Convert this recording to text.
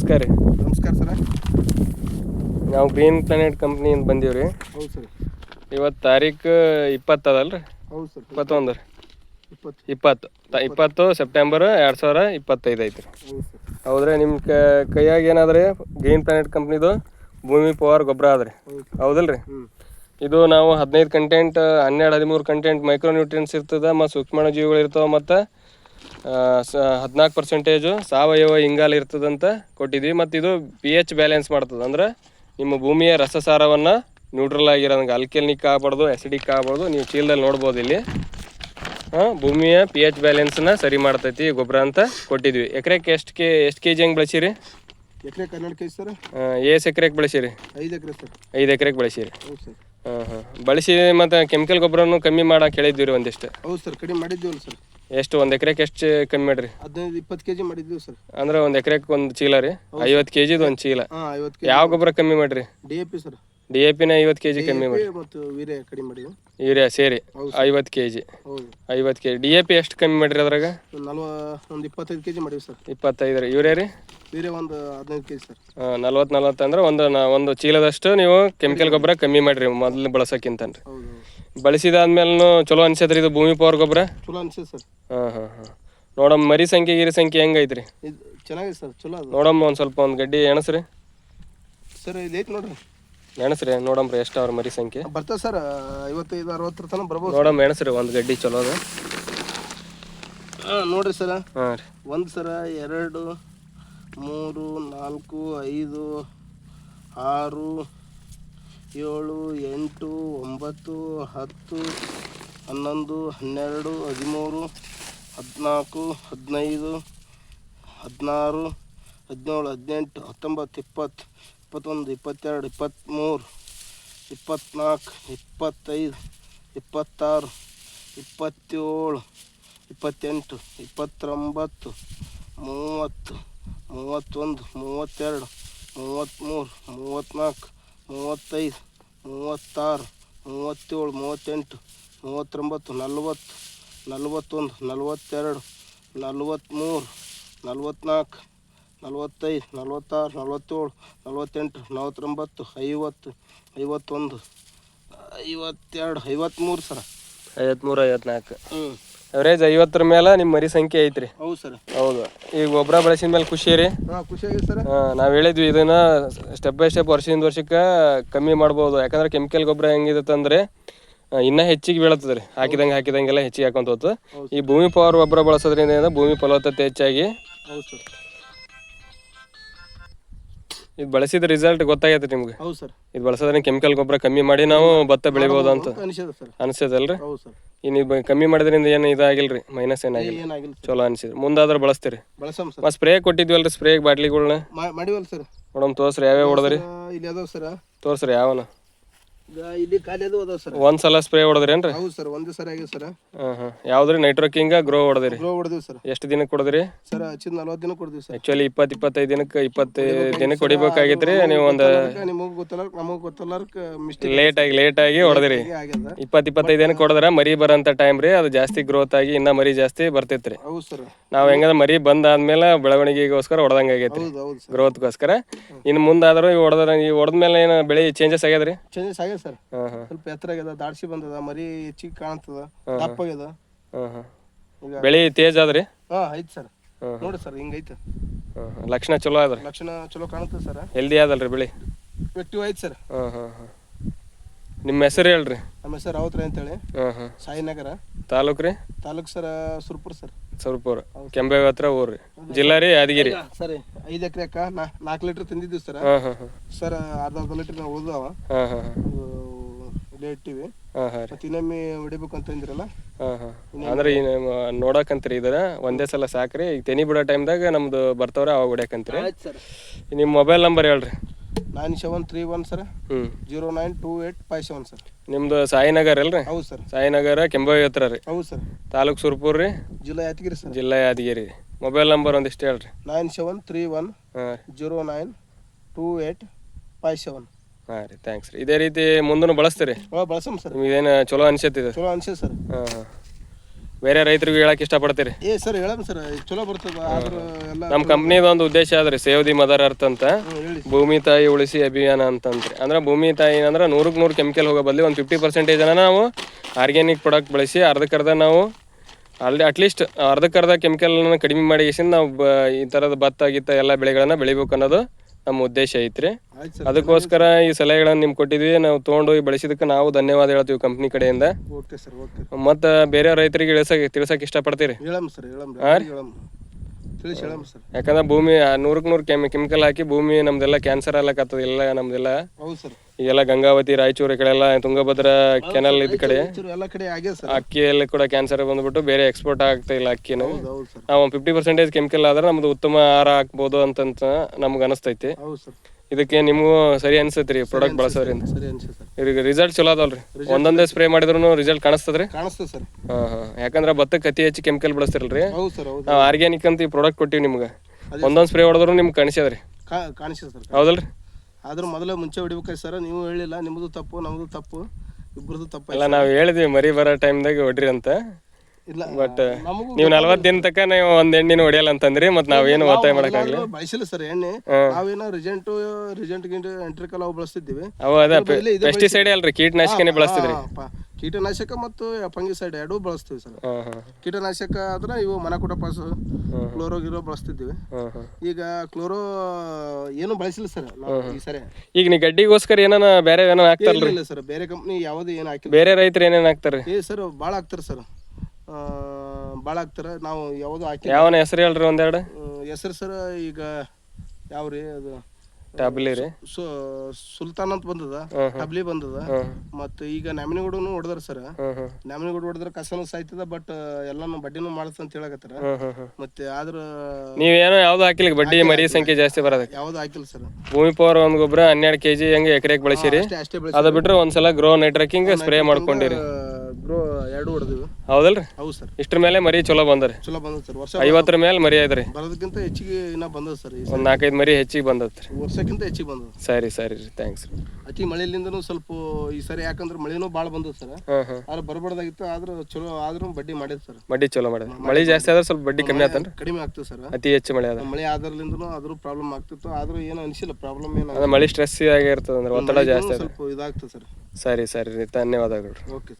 ನಮಸ್ಕಾರ ರೀ. ನಮಸ್ಕಾರ ಸರ. ನಾವು ಗ್ರೀನ್ ಪ್ಲಾನೆಟ್ ಕಂಪ್ನಿಯಿಂದ ಬಂದೀವಿ ರೀ. ಹೌದು ಸರ್. ಇವತ್ತು ತಾರೀಕು ಇಪ್ಪತ್ತು ಅದಲ್ಲ ರೀ ಹೌದು ಸರ್. ಇಪ್ಪತ್ತೊಂದು ರೀ. ಇಪ್ಪತ್ತು. ಇಪ್ಪತ್ತು. ತ- ಇಪ್ಪತ್ತು. ಸೆಪ್ಟೆಂಬರ್ ಎರಡು ಸಾವಿರ ಇಪ್ಪತ್ತೈದು ಐತೆ ರೀ ಹೌದು ಸರ್. ಹೌದ್ರಿ ನಿಮ್ಮ ಕೈಯಾಗ ಏನಾದ್ರಿ ಗ್ರೀನ್ ಪ್ಲಾನೆಟ್ ಕಂಪ್ನಿದು ಭೂಮಿ ಪವರ್ ಗೊಬ್ಬರ ಆದ್ರಿ? ಹೌದಲ್ರಿ? ಹ್ಞೂ ಇದು ನಾವು ಹದಿನೈದು ಕಂಟೆಂಟ್ ಹನ್ನೆರಡು ಹದಿಮೂರು ಕಂಟೆಂಟ್ ಮೈಕ್ರೋ ನ್ಯೂಟ್ರಿಯನ್ಸ್ ಇರ್ತದೆ ಮತ್ತು ಸೂಕ್ಷ್ಮಾಣು ಜೀವಿಗಳು ಇರ್ತಾವೆ ಮತ್ತು ಹದಿನಾಲ್ಕು ಪರ್ಸೆಂಟೇಜು ಸಾವಯವ ಇಂಗಾಲ ಇರ್ತದಂತ ಕೊಟ್ಟಿದ್ವಿ. ಮತ್ತು ಇದು ಪಿ ಎಚ್ ಬ್ಯಾಲೆನ್ಸ್ ಮಾಡ್ತದೆ. ಅಂದ್ರೆ ನಿಮ್ಮ ಭೂಮಿಯ ರಸಸಾರವನ್ನು ನ್ಯೂಟ್ರಲ್ ಆಗಿರೋಂಗೆ ಅಲ್ಕೆಲ್ನಿಕ್ ಆಗ್ಬಾರ್ದು ಆ್ಯಸಿಡಿಕ್ ಆಗ್ಬಾರ್ದು ನೀವು ಚೀಲದಲ್ಲಿ ನೋಡ್ಬೋದು ಇಲ್ಲಿ. ಹಾಂ ಭೂಮಿಯ ಪಿ ಎಚ್ ಬ್ಯಾಲೆನ್ಸ್ನ ಸರಿ ಮಾಡ್ತೈತಿ ಗೊಬ್ಬರ ಅಂತ ಕೊಟ್ಟಿದ್ವಿ. ಎಕರೆಗೆ ಎಷ್ಟು ಕೆ ಎಷ್ಟು ಕೆ ಜಿ ಹಂಗೆ ಬೆಳೆಸಿರಿ? ಎಕರೆ ಹನ್ನೆರಡು ಕೆ ಜಿ ಸರ್ ಏಸ್ ಎಕರೆಗೆ ಬೆಳೆಸಿರಿ? ಐದು ಎಕರೆ ಸರ್. ಐದು ಎಕರೆಗೆ ಬೆಳೆಸಿರಿ. ಹೌದು ಸರ್. ಹಾಂ ಹಾಂ. ಬಳಸಿ ಮತ್ತು ಕೆಮಿಕಲ್ ಗೊಬ್ಬರನು ಕಮ್ಮಿ ಮಾಡಕ್ಕೆ ಹೇಳಿದ್ವಿ ರೀ ಒಂದಿಷ್ಟು. ಹೌದು ಸರ್ ಕಡಿಮೆ ಮಾಡಿದ್ದೀವಲ್ಲ ಸರ್. ಎಷ್ಟು ಒಂದು ಎಕರೆಗೆ ಎಷ್ಟು ಕಮ್ಮಿ ಮಾಡ್ರಿ? ಹದಿನೈದು ಇಪ್ಪತ್ತು ಕೆಜಿ ಮಾಡಿದ್ವಿ ಸರ್. ಅಂದ್ರೆ ಒಂದು ಎಕರೆಗೆ ಒಂದು ಚೀಲ ರೀ. ಐವತ್ತು ಕೆಜಿ ಒಂದು ಚೀಲ. ಹಾಂ ಐವತ್ತು ಕೆ ಯಾವ ಗೊಬ್ಬರ ಕಮ್ಮಿ ಮಾಡ್ರಿ? D A P sir. D A ಪಿನ ಐವತ್ತು ಕೆ ಜಿ ಕಮ್ಮಿ ಮಾಡಿ ಮತ್ತು ವೀರ್ಯ ಕಡಿಮೆ ಮಾಡಿದ್ವಿ. ಯೂರಿಯಾ ಸೇರಿ ಐವತ್ ಐವತ್ತು ಕೆಜಿ. ಹೌದು. ಐವತ್ತು ಕೆಜಿ. ಡಿ ಎ ಪಿ ಎಷ್ಟು ಕಮ್ಮಿ ಮಾಡ್ರಿ ಅದ್ರಾಗ? ಒಂದು ನಲ್ವ ಒಂದು ಇಪ್ಪತ್ತೈದು ಕೆಜಿ ಮಾಡಿವಿ ಸರ್. ಇಪ್ಪತ್ತೈದು ರೀ. ಯೂರಿಯಾ ರೀ? ವೀರ್ಯ ಒಂದು ಹದಿನೈದು ಕೆಜಿ ಸರ್. ನಲ್ವತ್ತು ನಲ್ವತ್ತು ಅಂದ್ರೆ ಒಂದು ನ ಒಂದು ಚೀಲದಷ್ಟು ನೀವು ಕೆಮಿಕಲ್ ಗೊಬ್ಬರ ಕಮ್ಮಿ ಮಾಡಿರಿ ಮೊದಲು ಬಳಸಕ್ಕಿಂತ ಹೌದು ಹೌದು. ಬಳಸಿದಾದ್ಮೇಲೆ ಚಲೋ ಅನ್ಸತ್ರಿ ಇದು ಭೂಮಿ ಪವರ್ ಗೊಬ್ಬರ? ಚಲೋ ಅನ್ಸಿದೆ ಸರ್. ಹಾಂ ಹಾಂ ಹಾಂ. ನೋಡಮ್ಮ ಮರಿ ಸಂಖ್ಯೆ ಗಿರಿ ಸಂಖ್ಯೆ ಹೆಂಗೈತ್ರಿ? ಇದು ಚೆನ್ನಾಗಿದೆ ಸರ್ ಚಲೋ ಅದು. ನೋಡಮ್ಮ ಒಂದು ಸ್ವಲ್ಪ ಒಂದು ಗಡ್ಡಿ ಎಣಸ್ರಿ. ಸರ್ ಇದು ಐತೆ ನೋಡ್ರಿ. ಎಣಸ್ರಿ ನೋಡಮ್ರಿ ಎಷ್ಟು ಅವ್ರ ಮರಿ ಸಂಖ್ಯೆ. ಬರ್ತದೆ ಸರ್ ಐವತ್ತೈದು ಅರವತ್ತರ ತನಕ ಬರ್ಬೋದು ನೋಡಮ್ಮ ಎಣಸ್ರಿ ಒಂದು ಗಡ್ಡಿ ಚಲೋ ಅದು. ಹಾಂ ನೋಡ್ರಿ ಸರ. ಹಾಂ ರೀ. ಒಂದು ಸರ ಎರಡು ಮೂರು ನಾಲ್ಕು ಐದು ಆರು ಏಳು, ಎಂಟು, ಒಂಬತ್ತು, ಹತ್ತು, ಹನ್ನೊಂದು, ಹನ್ನೆರಡು, ಹದಿಮೂರು, ಹದಿನಾಲ್ಕು, ಹದಿನೈದು, ಹದಿನಾರು, ಹದಿನೇಳು, ಹದಿನೆಂಟು, ಹತ್ತೊಂಬತ್ತು, ಇಪ್ಪತ್ತು, ಇಪ್ಪತ್ತೊಂದು, ಇಪ್ಪತ್ತೆರಡು, ಇಪ್ಪತ್ತ್ಮೂರು, ಇಪ್ಪತ್ತ್ನಾಲ್ಕು, ಇಪ್ಪತ್ತೈದು, ಇಪ್ಪತ್ತಾರು, ಇಪ್ಪತ್ತೇಳು, ಇಪ್ಪತ್ತೆಂಟು, ಇಪ್ಪತ್ತೊಂಬತ್ತು, ಮೂವತ್ತು, ಮೂವತ್ತೊಂದು, ಮೂವತ್ತೆರಡು, ಮೂವತ್ತ್ಮೂರು, ಮೂವತ್ತ್ನಾಲ್ಕು ಮೂವತ್ತೈದು ಮೂವತ್ತಾರು ಮೂವತ್ತೇಳು ಮೂವತ್ತೆಂಟು ಮೂವತ್ತೊಂಬತ್ತು ನಲ್ವತ್ತು ನಲ್ವತ್ತೊಂದು ನಲ್ವತ್ತೆರಡು ನಲ್ವತ್ತ್ಮೂರು ನಲ್ವತ್ತ್ನಾಲ್ಕು ನಲ್ವತ್ತೈದು ನಲ್ವತ್ತಾರು ನಲ್ವತ್ತೇಳು ನಲ್ವತ್ತೆಂಟು ನಲ್ವತ್ತೊಂಬತ್ತು ಐವತ್ತು ಐವತ್ತೊಂದು ಐವತ್ತೆರಡು ಐವತ್ತ್ಮೂರು ಸರ. ಐವತ್ತ್ಮೂರು ಐವತ್ನಾಲ್ಕು ಹ್ಞೂ ಅವರೇಜ್ ಐವತ್ತರ ಮೇಲೆ ನಿಮ್ಮ ಮರಿ ಸಂಖ್ಯೆ ಐತ್ರಿ. ಹೌದು ಸರ್. ಹೌದು. ಈಗ ಗೊಬ್ಬರ ಬಳಸಿದ ಮೇಲೆ ಖುಷಿ ರೀ. ಹಾಂ ಖುಷಿಯಾಗಿದೆ ಸರ್. ನಾವು ಹೇಳಿದ್ವಿ ಇದನ್ನ ಸ್ಟೆಪ್ ಬೈ ಸ್ಟೆಪ್ ವರ್ಷದಿಂದ ವರ್ಷಕ್ಕೆ ಕಮ್ಮಿ ಮಾಡ್ಬೋದು. ಯಾಕಂದ್ರೆ ಕೆಮಿಕಲ್ ಗೊಬ್ಬರ ಆ, ಇನ್ನೂ ಹೆಚ್ಚಿಗೆ ಬೀಳತ್ತದ ಹಾಕಿದಂಗ ಹಾಕಿದಂಗೆ ಹಾಕಿದಂಗೆಲ್ಲ ಹೆಚ್ಚಿಗೆ ಹಾಕೊಂತ ಹೋಗ್ತದೆ ಈ ಭೂಮಿ ಪವರ್ ಗೊಬ್ಬರ ಬಳಸೋದ್ರಿಂದ ಭೂಮಿ ಫಲವತ್ತತೆ ಹೆಚ್ಚಾಗಿ ಹೌದು ಸರ್. ಇದು ಬಳಸಿದ ರಿಸಲ್ಟ್ ಗೊತ್ತಾಗೈತೆ ನಿಮ್ಗೆ? ಹೌದು ಸರ್. ಇದು ಬಳಸೋದ್ರೆ ಕೆಮಿಕಲ್ ಗೊಬ್ಬರ ಕಮ್ಮಿ ಮಾಡಿ ನಾವು ಭತ್ತ ಬೆಳಿಬೋದು ಅಂತ. ಅನಿಸಿದೆ ಸರ್. ಅನ್ಸದಲ್ರಿ? ಹೌದು ಸರ್. ಈ ನೀವು ಕಮ್ಮಿ ಮಾಡಿದ್ರಿಂದ ಏನು ಇದಾಗಿಲ್ರಿ? ಮೈನಸ್ ಏನಾಗಿಲ್ಲ ಏನಾಗಿಲ್ಲ ಸರ್. ಚಲೋ ಅನಿಸಿದ್ರಿ ಮುಂದಾದ್ರೆ ಬಳಸ್ತೀರಿ? ಬಳಸಮ್ ಸರ್. ಮತ್ತು ಸ್ಪ್ರೇ ಕೊಟ್ಟಿದ್ವಲ್ರಿ ಸ್ಪ್ರೇ ಬಾಟ್ಲಿಗಳನ್ನ ಮಾ- ಮಾಡಿವಲ್ಲ ಸರ್. ನೋಡಮ್ ತೋರ್ಸ್ರಿ ಯಾವ್ಯಾವ ಹೊಡೆದ್ರಿ? ಆ, ಇಲ್ಲಿ ಅದಾವ ಸರ್. ತೋರ್ಸ್ರಿ ಯಾವನ? ಇಲ್ಲಿ ಅದಾವ ಸರ್. ಒಂದ್ ಸಲ ಸ್ಪ್ರೇ ಹೊಡೆದ್ರೇನ್ರಿ? ಹೌದು ಸರ್ ಒಂದೇ ಸರಿ ಆಗಿದೆ ಸರ್. ಹಾಂ ಹಾಂ. ಯಾವ್ದ್ರಿ ನೈಟ್ರೋಕಿಂಗ್ ಗ್ರೋ ಹೊಡೆದ್ರಿ? ಗ್ಲೋ ಹೊಡೆದಿವಿ ಸರ್. ಎಷ್ಟು ದಿನಕ್ಕೆ ಕೊಡದ್ರಿ ಸರ್ ಹಚ್ಚಿದ ನಲ್ವತ್ತು ದಿನ ಕೊಡ್ತೀವಿ ಸರ್. ಆ್ಯಕ್ಚುಲಿ ಇಪ್ಪತ್ತು ಇಪ್ಪತ್ತೈದು ದಿನಕ್ಕೆ ಇಪ್ಪತ್ತೈದು ದಿನಕ್ಕೆ ಹೊಡಿಬೇಕಾಗಿತ್ರಿ. ನೀವು ಒಂದು ನಿಮಗೆ ಗೊತ್ತಲ್ಲ ನಮಗೆ ಗೊತ್ತಲ್ಲಾರ್ಕ ಮಿಸ್ಟೇಕ್ ಲೇಟ್ ಆಗಿ ಲೇಟ್ ಆಗಿ ಹೊಡೆದ್ರಿ. ಆಗ್ಯದ ಇಪ್ಪತ್ತು ಇಪ್ಪತ್ತೈದು ದಿನಕ್ಕೆ ಹೊಡೆದ್ರ ಮರಿ ಬರೋಂಥ ಟೈಮ್ ರೀ. ಅದು ಜಾಸ್ತಿ ಗ್ರೋತ್ ಆಗಿ ಇನ್ನ ಮರಿ ಜಾಸ್ತಿ ಬರ್ತೈತ್ರಿ. ಹೌದು ಸರ್. ನಾವು ಹೆಂಗಂದ್ರೆ ಮರಿ ಬಂದಾದ್ಮೇಲೆ ಬೆಳವಣಿಗೆಗೋಸ್ಕರ ಹೊಡೆದಂಗೆ ಆಗೈತ್ರಿ. ಹೌದು ಹೌದು ಸರ್. ಗ್ರೋತ್ಗೋಸ್ಕರ ಇನ್ನು ಮುಂದಾದರೂ ಈ ಹೊಡೆದ್ರ ಈ ಹೊಡೆದ್ಮೇಲೆ ಏನು ಬೆಳೆ ಚೇಂಜಸ್ ಆಗ್ಯದ್ರಿ? Changes sir. ಸ್ವಲ್ಪ ಎತ್ತರ ಆಗ್ಯದ ದಾಡ್ಸಿ ಬಂದದ ಮರಿ ಹೆಚ್ಚಿಗೆ ಕಾಣ್ತದ ದಪ್ಪ ಆಗ್ಯದ. ಹಾಂ ಹಾಂ. ಈಗ ಬೆಳೆ ತೇಜ್ ಅದ್ರಿ ಹಾ ಐತಿ ಸರ್. ನೋಡಿ ಸರ್ ಹಿಂಗೈತೆ ಲಕ್ಷಣ ಚಲೋ ಅದ ಲಕ್ಷಣ ಚಲೋ ಕಾಣುತ್ತೆ ಸರ್. ಹೆಲ್ದಿ ಅದಲ್ರಿ ಬೆಳಿ? ಎಕ್ಟಿವ್ ಐತಿ ಸರ್. ಹಾಂ ಹಾಂ ಹಾಂ. ನಿಮ್ಮ ಹೆಸರು ಹೇಳ್ರಿ? ನಮ್ಮ ಹೆಸರು ರಾವತ್ರಿ ಅಂತೇಳಿ. ಹಾಂ ಹಾಂ. ಸಾಯಿನಗರ. ತಾಲೂಕು ರೀ? Taluk sir Surpur sir. Surapura. Kembe ಹತ್ರ ಊರ್ರಿ. ಜಿಲ್ಲಾ ರೀ ಯಾದಗಿರಿ? ಸರಿ. ಐದು ಎಕರೆಕ ನಾಲ್ಕು ಲೀಟರ್ ತಿಂದಿದ್ದೀವಿ ಸರ್. ಹಾಂ ಹಾಂ ಹಾಂ. ಸರ್ ಅರ್ಧ ಅರ್ಧ ಲೀಟರ್ ನಾವು ಉಳ್ದಾವ. ಹಾಂ ಹಾಂ ಹಾಂ. ಅದು ಇಲ್ಲೇ ಇಟ್ಟಿವಿ. ಹಾಂ ಹಾಂ ರೀ. ಮತ್ತೆ ಇನ್ನೊಮ್ಮೆ ಹೊಡಿಬೇಕು ಅಂತ ಅಂದಿರಲ್ಲ? ಹಾಂ ಹಾಂ. ಅಂದ್ರೆ ಈ ನಮ್ಮ ಇದರ ಒಂದೇ ಸಲ ಸಾಕ್ರಿ. ಈಗ ತೆನಿ ಬಿಡೋ ಟೈಮ್ದಾಗ ನಮ್ದು ಬರ್ತವ್ರೆ ಅವಾಗ ಹೊಡ್ಯಾಕಂತ್ರಿ ಆಯ್ತು ಸರ್. ನಿಮ್ಮ ಮೊಬೈಲ್ ನಂಬರ್ ಹೇಳ್ರಿ. Nine seven three one sir. ಹ್ಮ್. Zero nine two eight five seven sir. ನಿಮ್ದು ಸಾಯಿನಗರ್ ಅಲ್ರಿ? ಹೌದು ಸರ್. ಸಾಯಿನಗರ ಕೆಂಬಾವಿ ಹತ್ರ ರೀ. ಹೌದು ಸರ್. ತಾಲೂಕ್ ಸುರ್ಪುರ್ ರೀ? ಜಿಲ್ಲಾ ಯಾದಗಿರಿ ಸರ್. ಜಿಲ್ಲಾ ಯಾದಗಿರಿ. ಮೊಬೈಲ್ ನಂಬರ್ ಒಂದಿಷ್ಟು ಹೇಳ್ರಿ. ನೈನ್ ಸೆವೆನ್ ತ್ರೀ ಒನ್ ಹಾಂ ರೀ. Zero nine two eight five seven ಹಾಂ ರೀ ಥ್ಯಾಂಕ್ಸ್ ರೀ. ಇದೇ ರೀತಿ ಮುಂದೂ ಬಳಸ್ತೀರಿ? ಹಾಂ ಬಳಸಮ್ ಸರ್. ನಿಮಗೇನು ಚಲೋ ಅನ್ಸತ್ತಿದೆ ಚಲೋ ಅನ್ಸಿದೆ ಸರ್. ಹಾಂ ಹಾಂ. ಬೇರೆ ರೈತರಿಗೂ ಹೇಳಕ್ಕೆ ಇಷ್ಟಪಡ್ತೀರಿ? ಏ ಸರ್ ಹೇಳಮ್ ಸರ್. ಚಲೋ ಬರ್ತದ. ಆದ್ರ ಎಲ್ಲ ನಮ್ಮ ಕಂಪ್ನಿದ ಒಂದು ಉದ್ದೇಶ ಅದ್ರಿ ಸೇವ್ ದಿ ಮದರ್ ಅರ್ಥ ಅಂತ. ಹೇಳಿ ಭೂಮಿ ತಾಯಿ ಉಳಿಸಿ ಅಭಿಯಾನ ಅಂತಂದ್ರೆ ಅಂದ್ರೆ ಭೂಮಿ ತಾಯಿ ಅಂದ್ರೆ ನೂರಕ್ಕೆ ನೂರು ಕೆಮಿಕಲ್ ಹೋಗೋ ಬದಲಿ ಒಂದು ಫಿಫ್ಟಿ ಪರ್ಸೆಂಟೇಜ್ ನಾವು ಆರ್ಗ್ಯಾನಿಕ್ ಪ್ರಾಡಕ್ಟ್ ಬಳಸಿ ಅರ್ಧಕ್ಕರ್ಧ ನಾವು ಅಲ್ಲಿ ಅಟ್ಲೀಸ್ಟ್ ಅರ್ಧಕ್ಕರ್ಧ ಕೆಮಿಕಲ್ನ ಕಡಿಮೆ ಮಾಡಿ ನಾವು ಬ ಈ ಥರದ ಭತ್ತ ಗಿತ್ತ ಎಲ್ಲ ಬೆಳೆಗಳನ್ನ ಬೆಳಿಬೇಕು ಅನ್ನೋದು ನಮ್ಮ ಉದ್ದೇಶ ಐತ್ರಿ. ಅದಕ್ಕೋಸ್ಕರ ಈ ಸಲಹೆಗಳನ್ನ ನಿಮ್ಗೆ ಕೊಟ್ಟಿದ್ವಿ. ನಾವು ತೊಗೊಂಡು ಹೋಗಿ ಬಳಸಿದಕ್ಕೆ ನಾವು ಧನ್ಯವಾದ ಹೇಳ್ತೀವಿ ಕಂಪ್ನಿ ಕಡೆಯಿಂದ. Okay sir okay. ಮತ್ತು ಬೇರೆ ರೈತರಿಗೆ ಇಳಿಸಕ್ಕೆ ತಿಳ್ಸಕ್ಕೆ ಇಷ್ಟಪಡ್ತೀರಿ? ಹೇಳಮ್ ಸರ್ ಹೇಳಮ್ ಹೇಳಮ್? ತಿಳಿಸಿ ಹೇಳಮ್ ಸರ್. ಯಾಕಂದ್ರೆ ಭೂಮಿ ನೂರಕ್ಕೆ ನೂರು ಕೆಮಿ ಕೆಮಿಕಲ್ ಹಾಕಿ ಭೂಮಿ ನಮ್ದೆಲ್ಲ ಕ್ಯಾನ್ಸರ್ ಆಗ್ಲಕತ್ತದ ಎಲ್ಲ ನಮ್ದೆಲ್ಲ. ಹೌದು ಸರ್. ಈಗೆಲ್ಲ ಗಂಗಾವತಿ ರಾಯಚೂರು ಈ ಕಡೆ ಎಲ್ಲ ತುಂಗಭದ್ರಾ ಕೆನಲ್ ಇದ್ ಕಡೆ. ಎಲ್ಲ ಕಡೆ ಆಗ್ಯದ ಸರ್. ಅಕ್ಕಿಯಲ್ಲಿ ಕೂಡ ಕ್ಯಾನ್ಸರ್ ಬಂದ್ಬಿಟ್ಟು ಬೇರೆ ಎಕ್ಸ್ಪೋರ್ಟ್ ಆಗ್ತಾ ಇಲ್ಲ ಅಕ್ಕಿನ. ಹೌದು ಹೌದು ಸರ್. ನಾವು ಒಂದು ಫಿಫ್ಟಿ ಪರ್ಸೆಂಟೇಜ್ ಕೆಮಿಕಲ್ ಆದ್ರೆ ನಮ್ದು ಉತ್ತಮ ಆಹಾರ ಹಾಕ್ಬೋದು ಅಂತಂತ ನಮ್ಗೆ ಅನಿಸ್ತೈತಿ. ಹೌದು ಸರ್. ಇದಕ್ಕೆ ನಿಮಗೂ ಸರಿ ಅನ್ಸತ್ರಿ ಪ್ರಾಡಕ್ಟ್ ಬಳಸೋದ್ರಿಂದ. ಸರಿ ಅನ್ಸುತ್ತೆ ಸರ್. ಇವ್ರಿಗೆ ರಿಸಲ್ಟ್ ಚಲೋ ಅದಲ್ರಿ ಒಂದೊಂದೇ ಸ್ಪ್ರೇ ಮಾಡಿದ್ರು ರಿಸಲ್ಟ್ ಕಾಣಿಸ್ತದ್ರಿ? ಕಾಣಿಸ್ತದೆ ಸರ್. ಹಾ ಹಾ. ಯಾಕಂದ್ರೆ ಭತ್ತಕ್ಕೆ ಅತಿ ಹೆಚ್ಚು ಕೆಮಿಕಲ್ ಬಳಸ್ತಿರಲ್ರಿ. ಹೌದು ಸರ್ ಹೌದು. ನಾವು ಆರ್ಗ್ಯಾನಿಕ್ ಅಂತ ಈ ಪ್ರಾಡಕ್ಟ್ ಕೊಟ್ಟಿವಿ ನಿಮ್ಗೆ. ಒಂದೊಂದು ಸ್ಪ್ರೇ ಹೊಡೆದ್ರು ನಿಮ್ಗೆ ಕಾಣಿಸ್ಯದ್ರಿ. ಕಾ- ಕಾಣಿಸ್ತದೆ ಸರ್. ಹೌದಲ್ರಿ? ಆದ್ರೂ ಮೊದಲೇ ಮುಂಚೆ ಹೊಡಿಬೇಕಾಯ್ತು ಸರ್. ನೀವು ಹೇಳಿಲ್ಲ ನಿಮ್ಮದು ತಪ್ಪು ನಮ್ಮದು ತಪ್ಪು ಇಬ್ಬರದು ತಪ್ಪು ಇಲ್ಲ ನಾವು ಹೇಳಿದ್ವಿ, ಮರಿ ಬರೋ ಟೈಮ್ದಾಗ ಹೊಡ್ರಿ ಅಂತ. ಬಟ್ ನಮಗೂ ನೀವು ನಲ್ವತ್ತು ದಿನ ತನಕ ನೀವು ಒಂದ್ ಎಣ್ಣಿನ ಹೊಡಿಯಲ್ಲ ಅಂತಂದ್ರಿ ಮತ್ತೆ ನಾವೇನು ಒತ್ತಾಯ ಮಾಡಕ್ಕಾಗಲ್ಲ ಮೊದಲಾದ್ರು ಬಳಸಿಲ್ಲ ಸರ್ ಎಣ್ಣೆ. ನಾವೇನೋ ರಿಜೆಂಟು ರಿಜೆಂಟ್ ಗಿಂಟ್ ಎಂಟ್ರಿಕಲ್ ಅವು ಬಳಸ್ತಿದ್ದೀವಿ. ಅವ ಅದ ಪೆಸ್ಟಿಸೈಡ್ ಅಲ್ರಿ ಕೀಟನಾಶಕನೇ ಬಳಸ್ತಿದ್ರಿ. ಕೀಟನಾಶಕ ಮತ್ತು ಫಂಗಿಸೈಡ್ ಎರಡು ಬಳಸ್ತೀವಿ ಸರ್. ಕೀಟನಾಶಕ ಆದ್ರೆ ಇವು ಮನಕುಟ ಪಾಸು ಕ್ಲೋರೋ ಗಿರೋ ಹಾಂ ಈಗ ಕ್ಲೋರೋ ಏನು ಬಳಸಿಲ್ಲ ಸರ್ ಈ ಸರಿ. ಈಗ ನೀವು ಗಡ್ಡಿಗೋಸ್ಕರ ಏನಾನ ಬೇರೆ ಏನೋ ಹಾಕ್ತಾರಲ್ಲ ಇಲ್ಲ ಸರ್ ಬೇರೆ ಕಂಪ್ನಿ ಯಾವ್ದು ಏನು ಹಾಕಿ ಬೇರೆ ರೈತರು ಏನೇನು ಹಾಕ್ತಾರೆ ಏ ಸರ್ ಭಾಳ ಹಾಕ್ತಾರೆ ಸರ್. ಭಾಳ ಹಾಕ್ತಾರೆ ನಾವು ಯಾವುದು ಹಾಕಿ ಯಾವನ ಹೆಸರು ಹೇಳ್ರಿ ಒಂದೆರಡು? ಹೆಸರು ಸರ್ ಈಗ ಯಾವ ರೀ ಅದು? ಟಾಬ್ಲಿ ರೀ. ಸು ಸುಲ್ತಾನ್ ಅಂತ ಬಂದದ. ಟಬ್ಲಿ ಬಂದದ. ಮತ್ತೆ ಈಗ ನಾಮಿನಿಗೂಡನು ಹೊಡೆದಾರ ಸರ್. ನಾಮಿನಿಗೂಡು ಹೊಡೆದ್ರೆ ಕಸನು ಸಾಯ್ತದ ಬಟ್ ಎಲ್ಲಾನು ಬಡ್ಡಿನೂ ಮಾಡತ್ತ ಅಂತ ಹೇಳಕತ್ತಾರ. ಮತ್ತೆ ಆದ್ರ ನೀವೇನೋ ಯಾವ್ದು ಹಾಕಿಲ್ಲ ಬಡ್ಡಿ ಮರಿ ಸಂಖ್ಯೆ ಜಾಸ್ತಿ ಬರೋದಕ್ಕೆ? ಯಾವ್ದು ಹಾಕಿಲ್ಲ ಸರ್. ಭೂಮಿ ಪವರ್ ಒಂದ್ ಗೊಬ್ಬರ ಹನ್ನೆರಡು ಕೆಜಿ ಹೆಂಗ ಎಕರೆಗೆ ಬಳಸಿರಿ? ಅಷ್ಟೇ ಅಷ್ಟೇ ಅದ ಬಿಟ್ರೆ ಒಂದ್ಸಲ ಗ್ರೋ ನೈಟ್ರಕಿಂಗ್ ಸ್ಪ್ರೇ ಮಾಡ್ಕೊಂಡಿರಿ. ಗ್ರೋ ಎರಡು ಹೊಡೆದಿವಿ. ಹೌದಲ್ರಿ? ಹೌದು ಸರ್. ಇಷ್ಟ್ರ ಮೇಲೆ ಮರಿ ಚಲೋ ಬಂದ್ರಿ. ಚಲೋ ಬಂದದ ಸರ್. ವರ್ಷ ಐವತ್ತರ ಮೇಲೆ ಮರಿ ಐತ್ರಿ. ಬರೋದಕ್ಕಿಂತ ಹೆಚ್ಚಿಗೆ ಇನ್ನ ಬಂದದ ಸರ್ ಈ ಒಂದ್ ನಾಲ್ಕೈದು ಮರಿ ಹೆಚ್ಚಿಗೆ ಬಂದತ್ರಿ ವರ್ಷಕ್ಕಿಂತ ಹೆಚ್ಚಿಗೆ ಬಂದದ. ಸರಿ ಸರಿ ರೀ. ಥ್ಯಾಂಕ್ಸ್ ರೀ. ಅತಿ ಮಳೆಯಿಂದನೂ ಸ್ವಲ್ಪ ಈ ಸರಿ ಯಾಕಂದ್ರೆ ಮಳೆನೂ ಭಾಳ ಬಂದದ ಸರ್. ಹಾಂ ಹಾಂ. ಆದ್ರೆ ಬರಬಾರ್ದಾಗಿತ್ತು ಆದ್ರೂ ಚಲೋ ಆದ್ರೂ ಬಡ್ಡಿ ಮಾಡಿದ್ ಸರ್. ಬಡ್ಡಿ ಚಲೋ ಮಾಡಿದ್ರಿ. ಮಳೆ ಜಾಸ್ತಿ ಆದ್ರೆ ಸ್ವಲ್ಪ ಬಡ್ಡಿ ಕಮ್ಮಿ ಆತನ್ರಿ? ಕಡಿಮೆ ಆಗ್ತದೆ ಸರ್. ಅತಿ ಹೆಚ್ಚು ಮಳೆ ಅದ ಮಳೆ ಆದ್ರಲಿಂದನೂ ಆದ್ರೂ ಪ್ರಾಬ್ಲಮ್ ಆಗ್ತಿತ್ತು ಆದ್ರೂ ಏನು ಅನಿಸಿಲ್ಲ ಪ್ರಾಬ್ಲಮ್ ಏನು ಮಳೆ ಮಳಿ ಸ್ಟ್ರೆಸ್ ಆಗಿರ್ತದೆ ಅಂದ್ರೆ ಒತ್ತಡ ಜಾಸ್ತಿ ಸ್ವಲ್ಪ ಇದಾಗ್ತದೆ ಸರ್. ಸರಿ ಸರಿ ರೀ. ಧನ್ಯವಾದಗಳು. ಓಕೆ